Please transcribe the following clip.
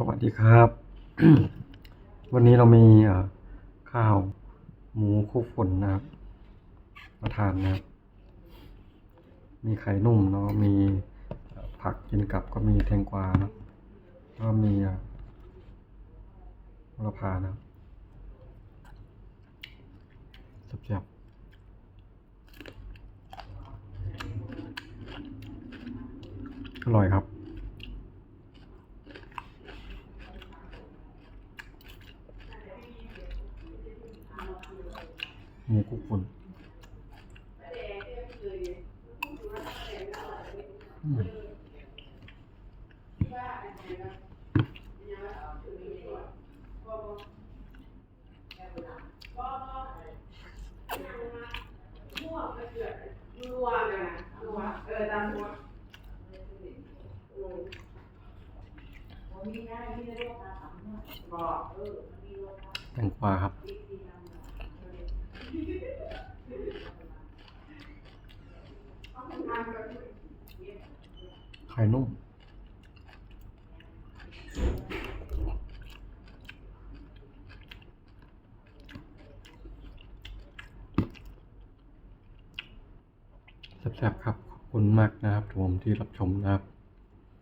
สวัสดีครับ วันนี้เรามีข้าวหมูคลุกฝุ่นนะครับ มาทานนะครับ มีไข่นุ่มแล้วก็มีผักกินกับก็มีแตงกวานะแล้วก็มีเอ่อโหระพานะครับแซ่บอร่อยครับ หมูคลุกฝุ่นอืมแตงกวาครับ ไข่นุ่ม แซ่บๆครับ ขอบคุณมากนะครับผมที่รับชมนะครับ